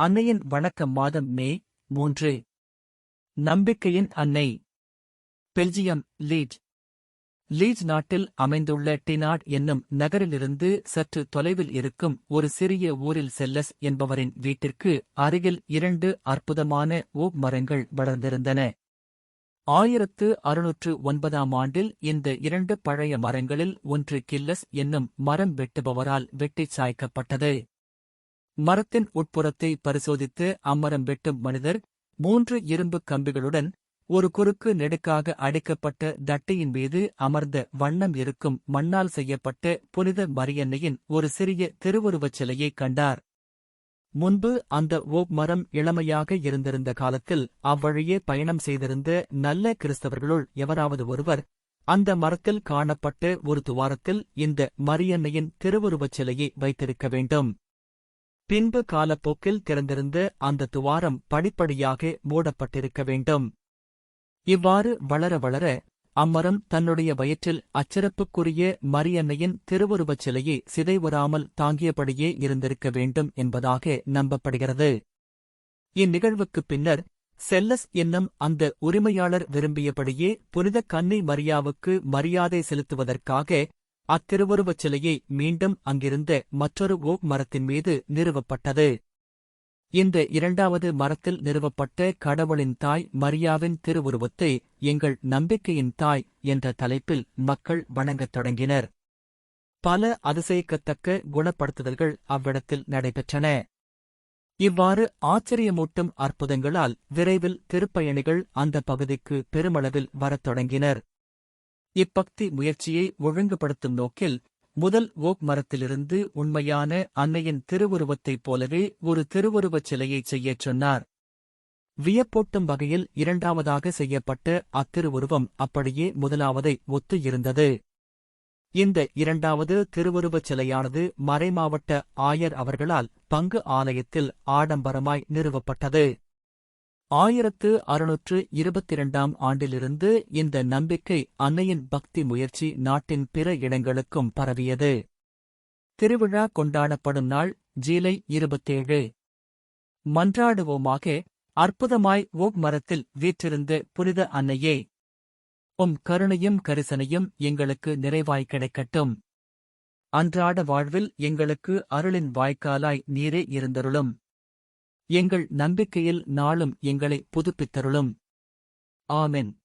அன்னையின் வணக்க மாதம் மே மூன்று. நம்பிக்கையின் அன்னை. Belgium lead. லீட் நாட்டில் அமைந்துள்ள டினாட் என்னும் நகரிலிருந்து சற்று தொலைவில் இருக்கும் ஒரு சிறிய ஊரில் செல்லஸ் என்பவரின் வீட்டிற்கு அருகில் இரண்டு அற்புதமான ஓக் மரங்கள் வளர்ந்திருந்தன. ஆயிரத்து அறுநூற்று ஒன்பதாம் ஆண்டில் இந்த இரண்டு பழைய மரங்களில் ஒன்று கில்லஸ் என்னும் மரம் வெட்டுபவரால் வெட்டிச் சாய்க்கப்பட்டது. மரத்தின் உட்புறத்தை பரிசோதித்து அம்மரம் வெட்டும் மனிதர் மூன்று இரும்பு கம்பிகளுடன் ஒரு குறுக்கு நெடுக்காக அடைக்கப்பட்ட தட்டையின் மீது அமர்ந்த வண்ணம் இருக்கும் மண்ணால் செய்யப்பட்ட புனித மரியன்னையின் ஒரு சிறிய திருவுருவச் சிலையைக் கண்டார். முன்பு அந்த ஓக் மரம் இளமையாக இருந்திருந்த காலத்தில் அவ்வழியே பயணம் செய்திருந்த நல்ல கிறிஸ்தவர்களுள் எவராவது ஒருவர் அந்த மரத்தில் காணப்பட்ட ஒரு துவாரத்தில் இந்த மரியன்னையின் திருவுருவச் சிலையை வைத்திருக்க வேண்டும். பின்பு காலப்போக்கில் திறந்திருந்த அந்த துவாரம் படிப்படியாக மூடப்பட்டிருக்க வேண்டும். இவ்வாறு வளர வளர அம்மரம் தன்னுடைய வயிற்றில் அச்சிறப்புக்குரிய மரியன்னையின் திருவுருவச் சிலையை சிதைவுறாமல் தாங்கியபடியே இருந்திருக்க வேண்டும் என்பதாக நம்பப்படுகிறது. இந்நிகழ்வுக்குப் பின்னர் செல்லஸ் என்னும் அந்த உரிமையாளர் விரும்பியபடியே புனித கன்னி மரியாவுக்கு மரியாதை செலுத்துவதற்காக அத்திருவுருவச் சிலையை மீண்டும் அங்கிருந்த மற்றொரு ஓக் மரத்தின் மீது நிறுவப்பட்டது. இந்த இரண்டாவது மரத்தில் நிறுவப்பட்ட கடவுளின் தாய் மரியாவின் திருவுருவத்தை எங்கள் நம்பிக்கையின் தாய் என்ற தலைப்பில் மக்கள் வணங்கத் தொடங்கினர். பல அதிசயிக்கத்தக்க குணப்படுத்துதல்கள் அவ்விடத்தில் நடைபெற்றன. இவ்வாறு ஆச்சரியமூட்டும் அற்புதங்களால் விரைவில் திருப்பயணிகள் அந்த பகுதிக்கு பெருமளவில் வரத் தொடங்கினர். இப்பக்தி முயற்சியை ஒழுங்குபடுத்தும் நோக்கில் முதல் ஓக் மரத்திலிருந்து உண்மையான அன்னையின் திருவுருவத்தைப் போலவே ஒரு திருவுருவச் சிலையைச் செய்யச் சொன்னார். வியப்போட்டும் வகையில் இரண்டாவதாக செய்யப்பட்ட அத்திருவுருவம் அப்படியே முதலாவதை ஒத்து இருந்தது இந்த இரண்டாவது திருவுருவச் சிலையானது மறைமாவட்ட ஆயர் அவர்களால் பங்கு ஆலயத்தில் ஆடம்பரமாய் நிறுவப்பட்டது. ஆயிரத்து அறுநூற்று இருபத்திரண்டாம் ஆண்டிலிருந்து இந்த நம்பிக்கை அன்னையின் பக்தி முயற்சி நாட்டின் பிற இடங்களுக்கும் பரவியது. திருவிழா கொண்டாடப்படும் நாள் ஜீலை இருபத்தேழு. மன்றாடுவோமாக அற்புதமாய் ஓக் மரத்தில் வீற்றிருந்த புனித அன்னையே உம் கருணையும் கரிசனையும் எங்களுக்கு நிறைவாய் கிடைக்கட்டும். அன்றாட வாழ்வில் எங்களுக்கு அருளின் வாய்க்காலாய் நீரே இருந்தருளும். எங்கள் நம்பிக்கையில் நாளும் எங்களை புதுப்பித்தருளும். ஆமென்.